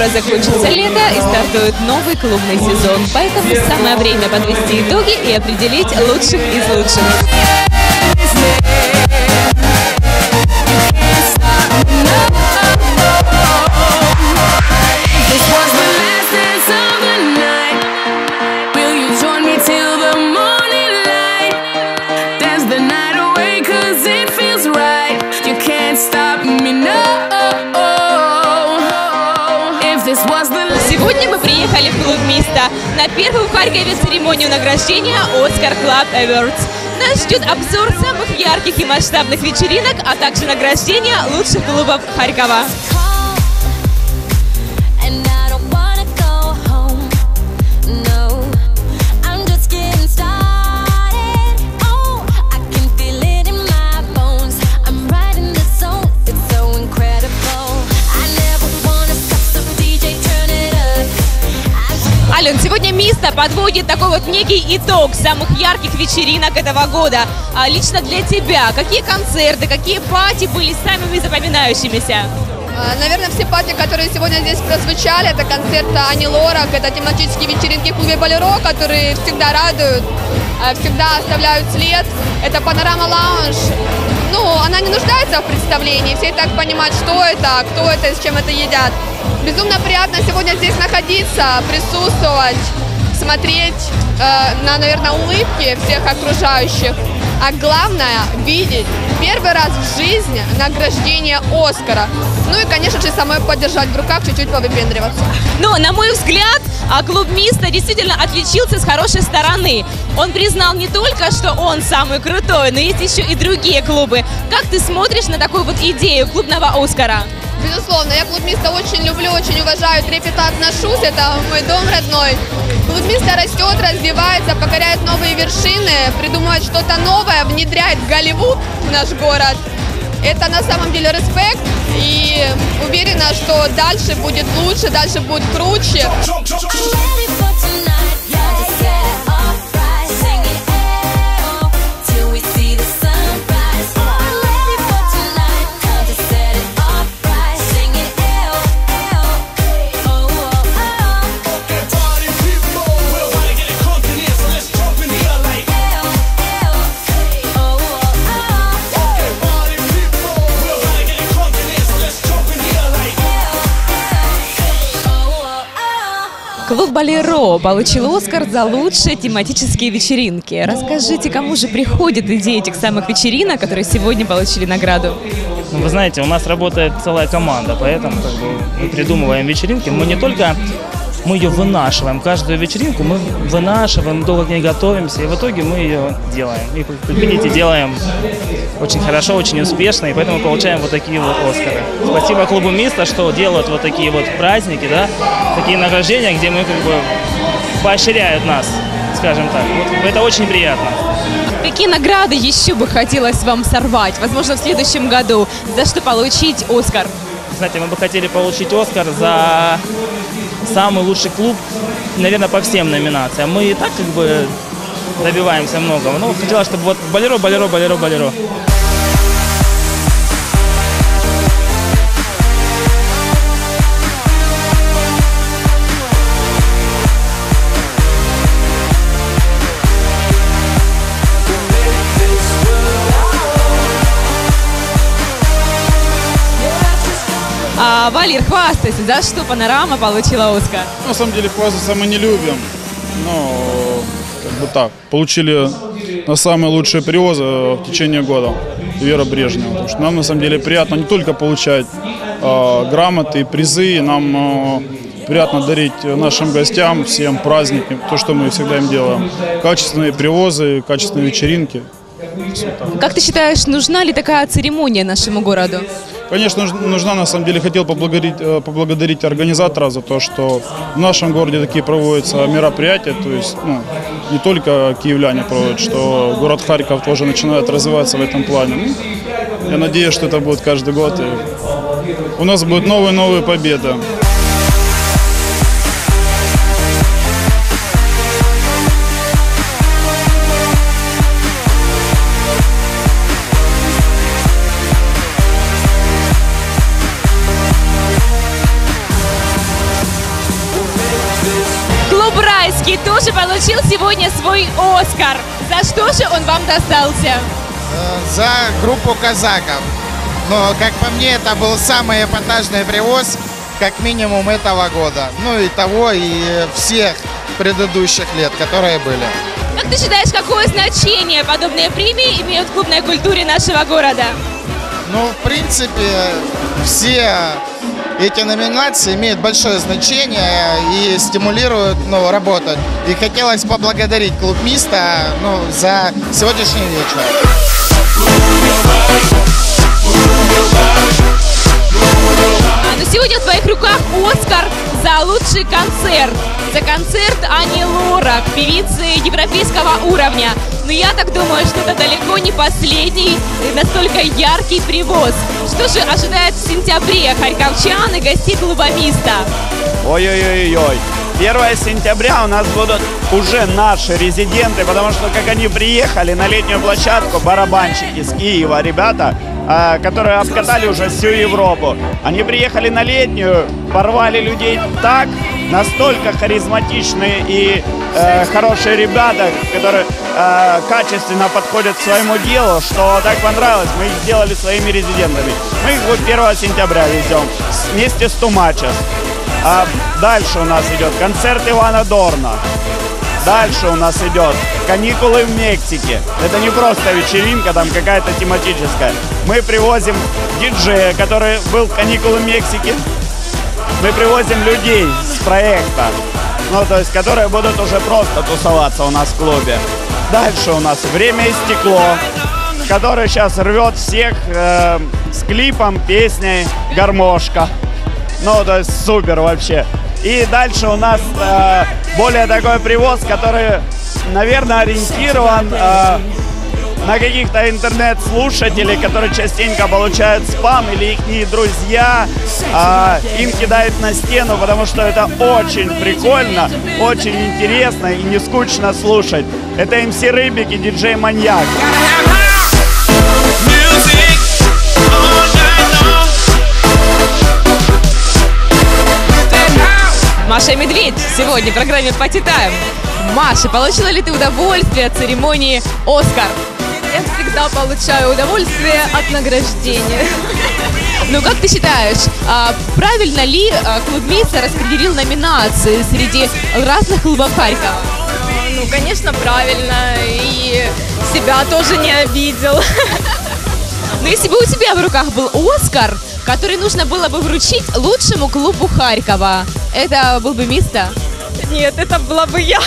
Скоро закончится лето и стартует новый клубный сезон, поэтому самое время подвести итоги и определить лучших из лучших. Сегодня мы приехали в клуб Миста на первую в Харькове церемонию награждения Оскар Club Awards. Нас ждет обзор самых ярких и масштабных вечеринок, а также награждение лучших клубов Харькова. Подводит такой вот некий итог самых ярких вечеринок этого года. А лично для тебя, какие концерты, какие пати были самыми запоминающимися? А, Наверное, все пати, которые сегодня здесь прозвучали, это концерт Ани Лорак, это тематические вечеринки в клубе Болеро, которые всегда радуют, а, всегда оставляют след. Это Панорама Лаунж. Ну, она не нуждается в представлении, все и так понимают, что это, кто это и с чем это едят. Безумно приятно сегодня здесь находиться, присутствовать, смотреть э, на, наверное, улыбки всех окружающих. А главное – видеть первый раз в жизни награждение Оскара. Ну и, конечно же, самой подержать в руках, чуть-чуть повыпендриваться. Но, на мой взгляд, а, клуб Миста действительно отличился с хорошей стороны. Он признал не только, что он самый крутой, но есть еще и другие клубы. Как ты смотришь на такую вот идею клубного Оскара? Безусловно, я клуб Миста очень люблю, очень уважаю, трепетно отношусь, это мой дом родной. Клуб Миста растет, развивается, покоряет новые вершины, придумывает что-то новое, внедряет Голливуд в наш город. Это на самом деле респект и уверена, что дальше будет лучше, дальше будет круче. Клуб Болеро получил Оскар за лучшие тематические вечеринки. Расскажите, кому же приходят идеи этих самых вечеринок, которые сегодня получили награду? Ну, вы знаете, у нас работает целая команда, поэтому как бы, мы придумываем вечеринки. Мы не только мы ее вынашиваем, каждую вечеринку мы вынашиваем, долго к ней готовимся, и в итоге мы ее делаем. И, как видите, делаем очень хорошо, очень успешно, и поэтому получаем вот такие вот Оскары. Спасибо клубу Миста, что делают вот такие вот праздники, да, такие награждения, где мы как бы поощряют нас, скажем так. Вот это очень приятно. Какие награды еще бы хотелось вам сорвать? Возможно, в следующем году. За что получить Оскар? Знаете, мы бы хотели получить Оскар за самый лучший клуб, наверное, по всем номинациям. Мы и так как бы добиваемся многого. Но хотелось, чтобы вот Болеро, Болеро, Болеро, Болеро. А, Валер, хвастайся, за что панорама получила Оскар? На самом деле хвастаться мы не любим. Но как бы так. Получили на самые лучшие привозы в течение года. Вера Брежнева. Потому что нам на самом деле приятно не только получать э, грамоты и призы, нам э, приятно дарить нашим гостям, всем праздники, то, что мы всегда им делаем. Качественные привозы, качественные вечеринки. Как ты считаешь, нужна ли такая церемония нашему городу? Конечно, нуж- нужна, на самом деле, хотел поблагодарить, э, поблагодарить организатора за то, что в нашем городе такие проводятся мероприятия, то есть ну, не только киевляне проводят, что город Харьков тоже начинает развиваться в этом плане. Ну, я надеюсь, что это будет каждый год, и у нас будут новые-новые победы. Тоже получил сегодня свой Оскар. За что же он вам достался? Э, за группу казаков. Но, как по мне, это был самый эпатажный привоз, как минимум этого года. Ну и того, и всех предыдущих лет, которые были. Как ты считаешь, какое значение подобные премии имеют в клубной культуре нашего города? Ну, в принципе, все эти номинации имеют большое значение и стимулируют ну, работать. И хотелось поблагодарить клуб Миста ну, за сегодняшний вечер. Сегодня в твоих руках Оскар за лучший концерт. За концерт Ани Лорак, певицы европейского уровня. Но я так думаю, что это далеко не последний настолько яркий привоз. Что же ожидает в сентябре харьковчан и гостей клуба Миста? Ой-ой-ой-ой. 1 сентября у нас будут уже наши резиденты, потому что как они приехали на летнюю площадку, барабанщики с Киева, ребята, которые обкатали уже всю Европу. Они приехали на летнюю, порвали людей так, настолько харизматичные и э, хорошие ребята, которые э, качественно подходят к своему делу, что так понравилось, мы их сделали своими резидентами. Мы их вот 1 сентября везем вместе с Тумачес. А дальше у нас идет концерт Ивана Дорна. Дальше у нас идет каникулы в Мексике. Это не просто вечеринка там какая-то тематическая. Мы привозим диджея, который был в каникулы в Мексике. Мы привозим людей с проекта. Ну, то есть, которые будут уже просто тусоваться у нас в клубе. Дальше у нас время и стекло, который сейчас рвет всех э, с клипом, песней, гармошка. Ну, то есть супер вообще. И дальше у нас э, более такой привоз, который, наверное, ориентирован э, на каких-то интернет-слушателей, которые частенько получают спам или их друзья а, им кидают на стену, потому что это очень прикольно, очень интересно и не скучно слушать. Это МС Рыбик и диджей Маньяк. Маша и Медведь сегодня в программе «Пати Тайм». Маша, получила ли ты удовольствие от церемонии «Оскар»? Я всегда получаю удовольствие от награждения. Ну, как ты считаешь, а, правильно ли а, клуб Миста распределил номинации среди разных клубов Харькова? Ну, конечно, правильно. И себя тоже не обидел. Но если бы у тебя в руках был Оскар, который нужно было бы вручить лучшему клубу Харькова, это был бы Миста? Нет, это была бы я.